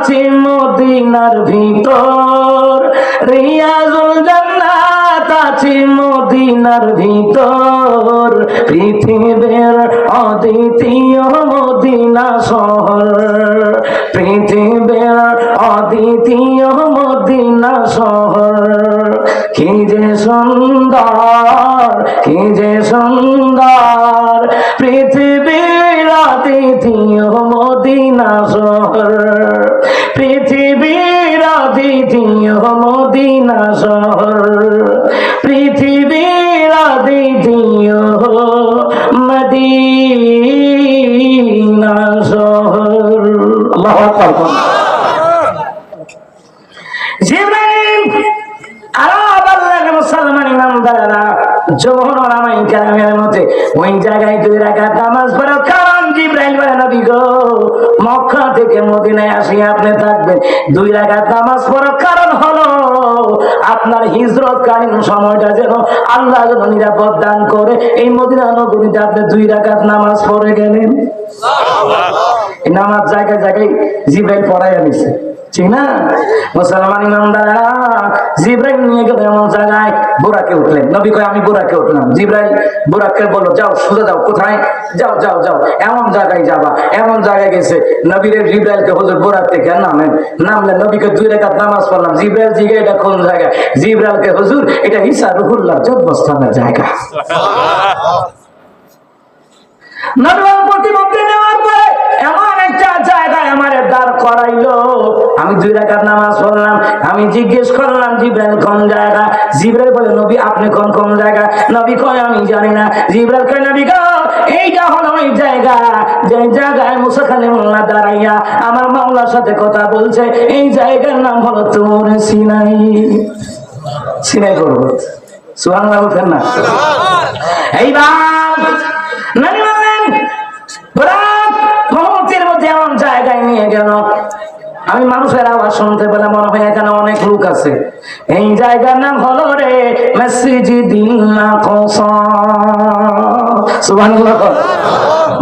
আছে মদিনার ভিতর। রিয়াজুল জান্নাত আছি মদিনার ভিতর। পৃথিবীর অদ্বিতীয় মদিনা শহর। পৃথিবীর অদ্বিতীয় মদিনা শহর। কি যে সুন্দর কি যে সুন্দর পৃথিবীর অদ্বিতীয় মদিনা শহর। পৃথিবীর অদ্বিতীয় মদিনা শহর। পৃথিবীর অদ্বিতীয় মদিনা শহর। আল্লাহু জিবরাইল আরব আল্লাহ মুসলমান ইমানদাররা জোহর ওলামাই কেরামের মধ্যে ওই জায়গায় দুই রাকাত নামাজ পড়ো কারণ জিবরাইল বলে নবী গো মক্কা থেকে মদিনায় আসি আপনি থাকবেন। দুই রাকাত নামাজ পড়ো কারণ হলো আপনার হিজরত কালীন সময়টা যেন আল্লাহ যেন নিরাপদ দান করে। এই মদিনা নগরীতে আপনি দুই রাকাত নামাজ পড়ে গেলেন। নামাজ জায়গায় জায়গায় জিব্রাইল পড়াই আনিছে ঠিক মুসলমান ইমানদারা জিব্রাইল নিয়ে গেল এমন জায়গায় বুড়াকে উঠলেন। নবী কয় আমি বুড়াকে উঠলাম। জিব্রাইল বুড়াকে বলল যাও সোজা যাও কোথায়? যাও যাও যাও এমন জায়গায় যাবা এমন জায়গায় গেছে। নবীর জিব্রাইলকে হুজুর বুড়ার থেকে নামেন। নামলেন নবীকে দুই রেখাত নামাজ পড়লাম। জিব্রাইল জিগে এটা কোন জায়গা? জিব্রাইলকে হুজুর এটা ঈসা রুহুল্লাহ জন্মস্থানের জায়গা। প্রতিমন্ত্রী নেওয়ার করাইলো আমি দুই রাকাত নামাজ পড়লাম। আমি জিজ্ঞেস করলাম জিব্রাইল কোন জায়গা? জিব্রাইল বলে নবী আপনি কোন কোন জায়গা? নবী কয় আমি জানি না। জিব্রাইল কয় নবী গো এইটা হলো ওই জায়গা। যে জায়গায় মুসা কালিমুল্লাহ দাঁড়াইয়া আমার মাওলার সাথে কথা বলছে এই জায়গার নাম হলো তোর সিনাই। সিনাই করব। সুহান না? এইবার আমি মানুষের আওয়াজ শুনতে পেলে মনে হয় এখানে অনেক লোক আছে। এই জায়গার নাম হলো রে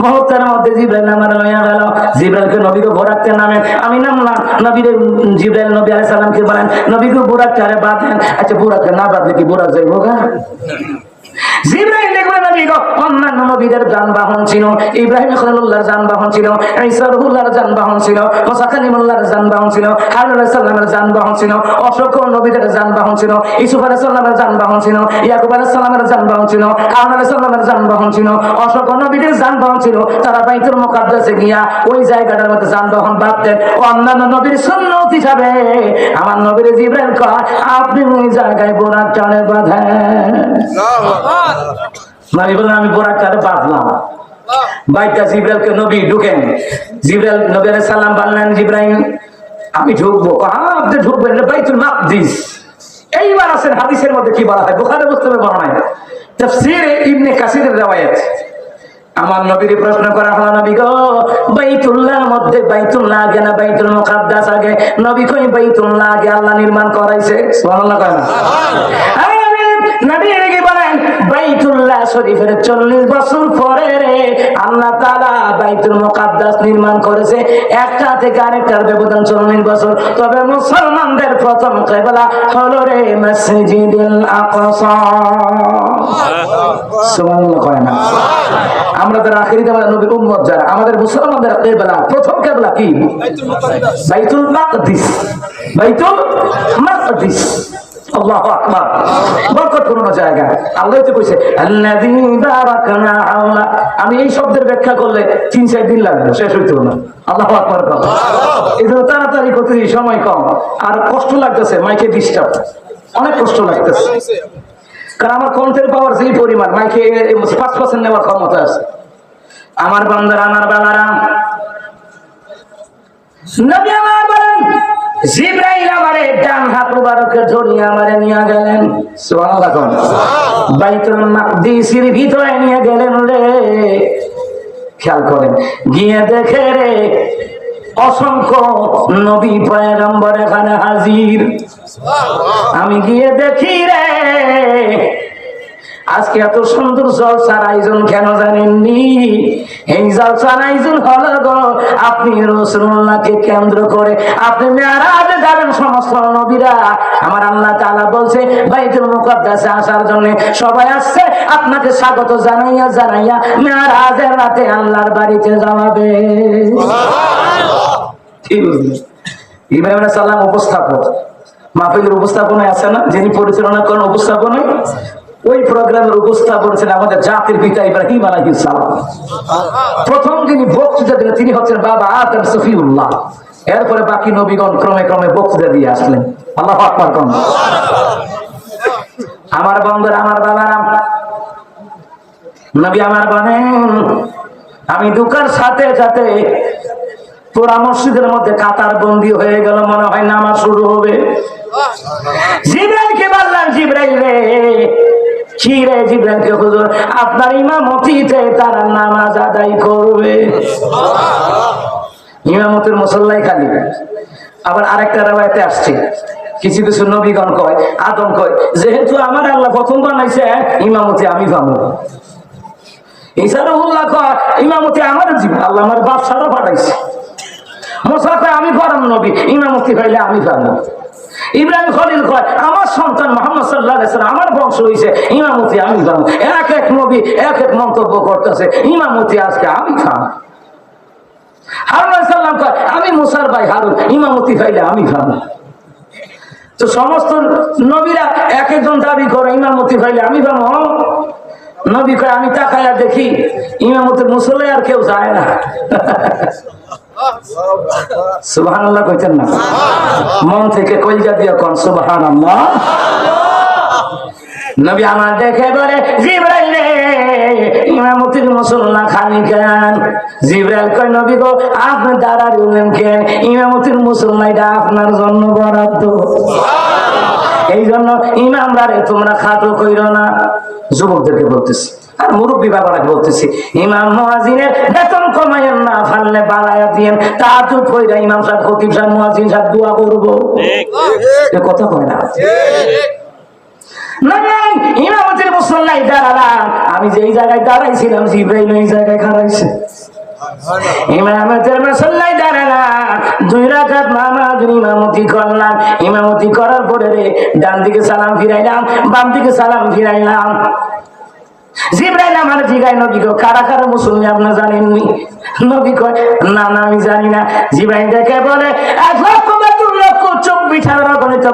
মুহূর্তের মধ্যে জিব্রাইল আমার লইয়া গেল। জিব্রাইলকে নবীকে ভোরাতে নামে আমি নামলাম। নবীরে জিব্রাইল নবী আলাইহিস সালামকে বলেন, নবীকে বুড়াতে আরে বাঁধেন আচ্ছা বুড়াতে না বাঁধলে কি বুড়া যাইব গা? জিব্রাইল নবী গো অন্যান্য নবীদের যানবাহন ছিল ইব্রাহিম খলিলুল্লাহর যানবাহন ছিল ঈসা রুহুল্লাহর যানবাহন ছিল মুসা কালিমুল্লাহর যানবাহন ছিল হারুন আলাইহিস সালামের যানবাহন ছিল অসংখ্য নবীদের যানবাহন ছিল ইউসুফ আলাইহিস সালামের যানবাহন ছিল ইয়াকুব আলাইহিস সালামের যানবাহন ছিল হারুন আলাইহিস সালামের যানবাহন ছিল অসংখ্য নবীদের যানবাহন ছিল তারা বাইতুল মুকাদ্দাসে গিয়া ওই জায়গাটার মধ্যে যানবাহন বাঁধতেন অন্যান্য নবীর সুন্নত হিসাবে আমার নবীর জিব্রাইল কয় আপনি ওই জায়গায় বোরাক টানে নবী বললেন আমি বোরাক টানে বাঁধলাম। বাইকটা জিব্রাইলকে নবী ঢুকেন। জিব্রাইল নবী আলাইহিস সালাম বললেন জিব্রাইল আমি ঢুকবো। হ্যাঁ আপনি ঢুকবেন বাইতুল মাকদিস। এইবার আছেন হাদিসের মধ্যে কি বলা হয়? বুখারী মুসলিমে বলা হয় তাফসীরে ইবনে কাসিরের রওয়ায়াত। আমার নবীর প্রশ্ন করা হলো নবী গো বাইতুল্লাহর মধ্যে বাইতুল্লাহ আগে না বাইতুল মুকাদ্দাস আগে? নবী কই বাইতুল্লাহ আগে আল্লাহ নির্মাণ করাইছে? সুবহানাল্লাহ কয় না? নবী, বলেন বাইতুল্লাহ শরীফের চল্লিশ বছর পরে রে আল্লাহ তাআলা বাইতুল মুকাদ্দাস নির্মাণ করেছে। একটা থেকে আরেকটার ব্যবধান চল্লিশ বছর। তবে মুসলমানদের প্রথম কেবলা হলো রে মসজিদুল আকসা। সুবহানাল্লাহ কয় না। আমরা যারা আখেরিতে আমরা নবীর উম্মত যারা আমাদের মুসলমানদের কেবলা প্রথম কেবলা কি? বাইতুল মাকদিস। বাইতুল মাকদিস। আল্লাহু আকবার। বরকতপূর্ণ জায়গা। আল্লাহ তো কইছে আল্লাযী বারাকনা আমি এই শব্দের ব্যাখ্যা করলে তিন চার দিন লাগবে শেষ হইতো না। আল্লাহু আকবার কম এই জন্য তাড়াতাড়ি করতে সময় কম। আর কষ্ট লাগতেছে মাইকে ডিস্টার্ব অনেক কষ্ট লাগতেছে। কারণ আমার কণ্ঠের পাওয়ার যেই পরিমাণ মাইকে পাঁচ পার্সেন্ট নেওয়ার ক্ষমতা আছে। আমার বান্দারা আমার বালারা নবী আমার বলেন জিব্রাইল আমারে ডান হাত মুবারকে ধরিয়ে আমারে নিয়ে গেলেন। সুবহানাল্লাহ কোন বাইতুল মাকদিসের ভিতরে নিয়ে গেলেন রে। খেয়াল করেন, গিয়ে দেখে রে অসংখ্য নবী পয়গম্বর এখানে হাজির। আমি গিয়ে দেখি রে আজকে এত সুন্দর জলসার আয়োজন কেন জানেননি? এই জলসার আয়োজন হলো গো আপনি রসুল্লাহকে কেন্দ্র করে আপনি মেয়ারাজে যাবেন সমস্ত নবীরা। আমার আল্লাহ তাআলা বলছে বাইতুল মুকদ্দাসে আসার জন্য সবাই আসছে আপনাকে স্বাগত জানাইয়া জানাইয়া মেয়ারাজের রাতে আল্লাহর বাড়িতে যাওয়াবে। ঠিক ইব্রাহিম সালাম উপস্থাপক। মাহফিলের উপস্থাপনায় আছে না? যিনি পরিচালনা করেন উপস্থাপনায়? ওই প্রোগ্রামের উপস্থাপন ছিলেন আমাদের জাতির পিতা ইব্রাহিম আলাইহিস প্রথম যিনি বক্তৃতা দিলেন তিনি হচ্ছেন বাবা আদম সফিউল্লাহ। এরপরে বাকি নবীগণ ক্রমে ক্রমে বক্তৃতা দিয়ে আসলেন। আল্লাহ আকবার কোন। আমার বন্ধুরা আমার বাবারা নবী আমার বলেন আমি দুকার সাথে সাথে পুরা মসজিদের মধ্যে কাতার বন্দী হয়ে গেল মনে হয় নামাজ শুরু হবে। জিব্রাইলকে কি রে জিব্রাইলকে হুজুর? আপনার ইমামতিতে তারা নামাজ আদায় করবে। ইমামতের মুসল্লাই খালি। আবার আরেকটা রাবায়তে আসছে। কিছু কিছু নবীগণ কয় আদম কয় যেহেতু আমার আল্লাহ প্রথম বানাইছে ইমামতি আমি পাবো ইসারুল্লাহ কয় ইমামতি আমার জীবন আল্লাহ আমার বাপ সারা পাঠাইছে মোসা কয় আমি পরম নবী ইমামতি পাইলে আমি পাবো ইব্রাহিম খলিল কয়, আমার সন্তান মোহাম্মদ সাল্লাহ সাল্লাম আমার বংশ হয়েছে ইমামতি আমি পাবো এক এক নবী এক এক মন্তব্য করতেছে, ইমামতি আজকে আমি খাব হারুন কয়, আমি মুসার ভাই হারুন, ইমামতি পাইলে আমি খাব তো সমস্ত নবীরা এক একজন দাবি করে, ইমামতি পাইলে আমি পাবো নবী কয়, আমি তাকায়া দেখি ইমামতের মুসলে আর কেউ যায় না। সুবাহান আল্লাহ কইতেন না? মন থেকে কলজা দিয়া কন সুবাহান আল্লাহ নবী আমার দেখে বলে জিব্রাইল ইমামতির মুসল্লা খালি কেন? জিব্রাইল কয় নবী গো আপনি দাঁড়া রইলেন কেন ইমামতির মুসল্লা এটা আপনার জন্য বরাদ্দ। এই জন্য ইমামরা তোমরা খাটো কইরো না। যুবকদেরকে বলতেছি। আর মুরব্বী বাবারা বলতেছি ইমাম মুয়াজিনের বেতন কমাইয়েন না ফাললে বাড়ায়া দিয়েন। তা তো কইরা ইমাম সাহেব খতিব সাহেব মুয়াজিন সাহেব দোয়া করব। এ কথা কয় না। ইমামতির মুসল্লাই দাঁড়ালাম আমি যেই জায়গায় দাঁড়াইছিলাম জিব্রাইল এই জায়গায় খাড়াইছে। ইমামতের মুসল্লাই দাঁড়ালাম দুই রাকাত নামাজ ইমামতি করলাম। ইমামতি করার পরে রে ডান দিকে সালাম ফিরাইলাম বাম দিকে সালাম ফিরাইলাম। জিব্রাইল আমার জিগায়, নবী গো, কারা কারা মুসলমান আপনি জানেননি নবী কয়, না না, আমি জানি না। জিব্রাইল দেখে বলে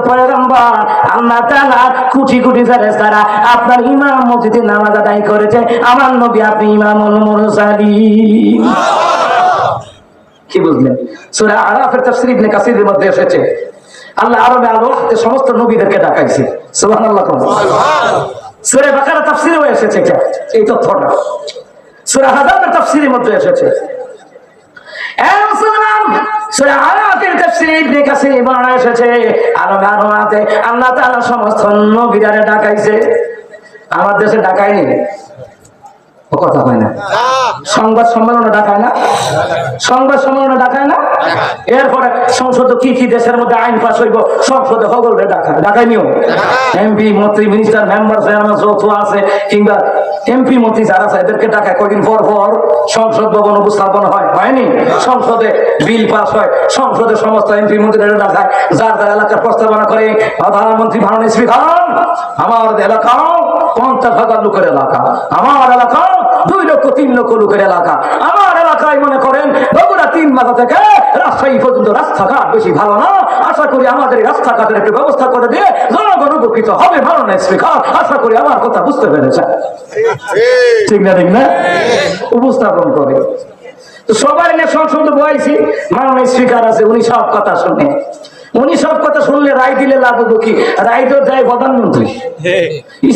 পয়গম্বর, আল্লাহ ফেরেশতারা আপনার ইমাম মসজিদে নামাজ আদায় করেছে। আমার নবী, আপনি মুরসালিন কি বুঝলেন? সূরা আরাফের তাফসীর ইবনে কাসিরের মধ্যে এসেছে। আল্লাহ আরবে আল সমস্ত নবীদেরকে ডাকাইছে। সুবহানাল্লাহ। সূরা বাকারা তাফসীরেও এসেছে এটা। এই তথ্যটা। সূরা হাজাবের তাফসীরের মধ্যে এসেছে। তাফসীরে আল্লাহ সমস্ত ডাকাইছে। আমার দেশে ডাকায়নি। ও কথা হয় না। সংবাদ সম্মেলনে ডাকায় না? সংবাদ সম্মেলনে ডাকায় না? এরপরে সংসদে কি কি দেশের মধ্যে আইন পাস হইব সংসদে সকলকে ডাকায় ডাকায় নিও। এমপি মন্ত্রী মিনিস্টার মেম্বার চেয়ারম্যান যৌথ আছে কিংবা এমপি মন্ত্রী যারা আছে এদেরকে ডাকায় কয়দিন পর পর সংসদ ভবন উপস্থাপন হয়। হয়নি? সংসদে বিল পাস হয়। সংসদে সমস্ত এমপি মন্ত্রীরা ডাকায় যার যার এলাকার প্রস্তাবনা করে প্রধানমন্ত্রী ভারণের স্পিকার আমার এলাকা পঞ্চাশ হাজার লোকের এলাকা আমার এলাকা দুই লক্ষ তিন লক্ষ লোকের এলাকা আমার এলাকায় মনে করেন, বগুড়া তিন মাথা থেকে রাজশাহী পর্যন্ত রাস্তাঘাট বেশি ভালো না। আশা করি আমাদের রাস্তাঘাটের একটু ব্যবস্থা করে দিয়ে জনগণ উপকৃত হবে ভালো না স্পিকার। আশা করি আমার কথা বুঝতে পেরেছে ঠিক না ঠিক না? উপস্থাপন করে। সবাই নিয়ে সংসদ বয়সী মাননীয় স্পিকার আছে, উনি সব কথা শুনে। উনি সব কথা শুনলে রায় দিলে লাভ হব কি? রায় তো দেয় প্রধানমন্ত্রী।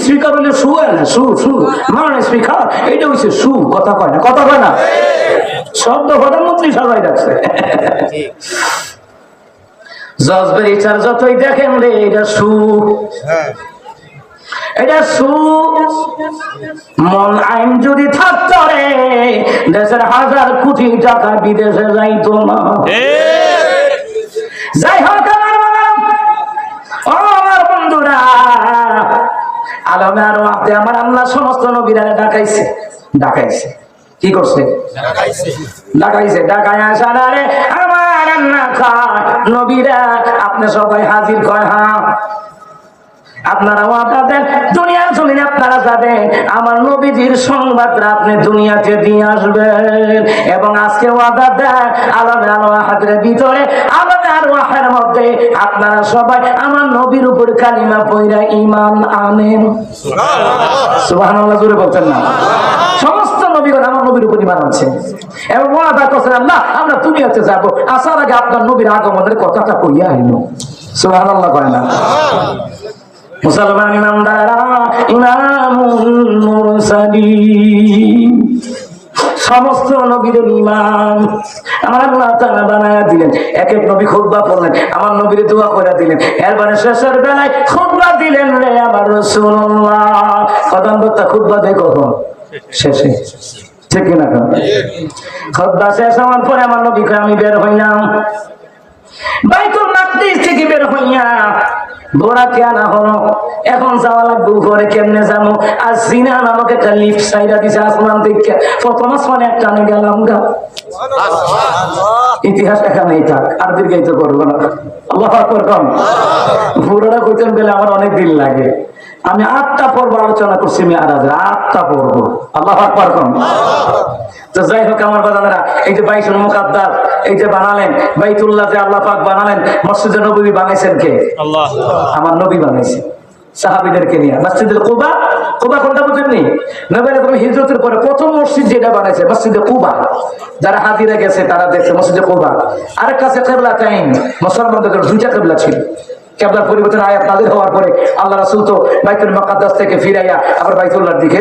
স্পিকার হলে সু হয় না সু সু মাননীয় স্পিকার। এটা হচ্ছে সু কথা কয় না কথা কয় না। শব্দ প্রধানমন্ত্রী সবাই রাখছে জজবের ইচ্ছার যতই দেখেন রে এটা সু। এটা সু। মন আইন যদি থাকতো রে দেশের হাজার কোটি টাকা বিদেশে যাইতো না যাই হোক আমার বাবা, ও আমার বন্ধুরা আলমে আরও আপনি আমার আল্লাহ সমস্ত নবীরা ডাকাইছে। ডাকাইছে। কি করছে? ডাকাইছে। ডাকাই আসার আরে আমার খায়। নবীরা আপনি সবাই হাজির কয় হ্যাঁ আপনারা ওয়াদা দেন দুনিয়ার জমিনে আপনারা যাবেন। আমার নবীজির সংবাদটা আপনি দুনিয়াতে দিয়ে আসবেন। এবং আজকে ওয়াদা দেন আলাদা আলো হাতের ভিতরে হাতের মধ্যে আপনারা সবাই আমার নবীর উপর কালিমা পয়রা ইমান আনেন। সুবহানাল্লাহ। জোরে বলছেন না? সমস্ত নবীগণ আমার নবীর উপর ইমান এবং আল্লাহ আমরা দুনিয়াতে যাব। আসার আগে আপনার নবীর আগমনের কথাটা কইয়া আইন। সুবহানাল্লাহ কয় না? মুসলমান ইমামুল মুরসালিন। সমস্ত নবীর ইমাম আমার আল্লাহ তাআলা বানায়া দিলেন। এক এক নবী খুতবা পড়লেন। আমার নবীর দোয়া করে দিলেন। এরপরে শেষের বেলায় খুতবা দিলেন রে আমার রাসূলুল্লাহ। কদম বক্তা খুতবা দেয় কখন? শেষে। ঠিক কেন খুতবা শেষ হওয়ার পরে আমার নবীকে আমি বের হইলাম। বাইতুল মাকদিস থেকে বের হইয়া হলো? এখন যাওয়া লাগবে কেমনে যাব? আর সিনহান আমাকে একটা লিফট সাইডা দিছে আসমান দেখে প্রথম আসমানে একটা আমি গেলাম গা। ইতিহাস এখানেই থাক, আর দীর্ঘায়িত করব না। আল্লাহ কম। গেলে আমার অনেক দিন লাগে। আমি আটটা পর্ব আলোচনা করছি আর আটটা পর্ব। আল্লাহ আকবর তো যাই হোক আমার বাজানেরা এই যে মুকাদ্দার এই যে বানালেন বাইতুল্লাহ যে আল্লাহ পাক বানালেন মসজিদে নবী বানাইছেন কে? আমার নবী সাহাবিদেরকে নিয়ে। মসজিদে কুবা? কুবা কোনটা বুঝেননি? নবী হিজরতের পরে প্রথম মসজিদ যেটা বানাইছে মসজিদে কুবা। যারা হাতিরা গেছে তারা দেখছে মসজিদে কুবা। আরেক কাছে কেবলা টাইম মুসলমানদের দুইটা কেবলা ছিল। কেবলার পরিবর্তন আয়াত নাজির হওয়ার পরে আল্লাহ রাসুল তো বাইতুল মাকাদ্দাস থেকে ফিরাইয়া আবার বাইতুল্লাহর দিকে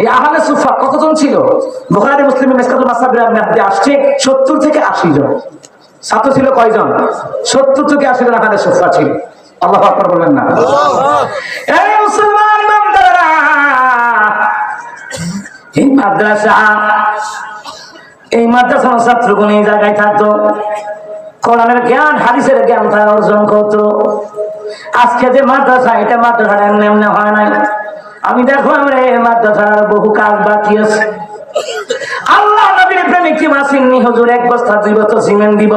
এই আহলে সুফা কতজন ছিল? বুখারী মুসলিম আসছে 70 থেকে 80 জন। ছাত্র ছিল কয়জন? 70 থেকে 80 জন আহলে সুফা ছিল। আল্লাহু আকবার বলবেন না। এই মুসলমান এই মাদ্রাসা এই মাদ্রাসার ছাত্রগণ এই জায়গায় থাকতো। কোরআনের জ্ঞান হাদিসের জ্ঞান তারা অর্জন করতো। আজকে যে মাদ্রাসা এটা মাদ্রাসা এমনি এমনি হয় নাই। আমি দেখলাম রে মাদ্রাসার বহু কাজ বাকি আছে। আল্লাহ নবীর প্রেমিক কি মাসিন নি? হুজুর, এক বস্তা দুই বছর সিমেন্ট দিব।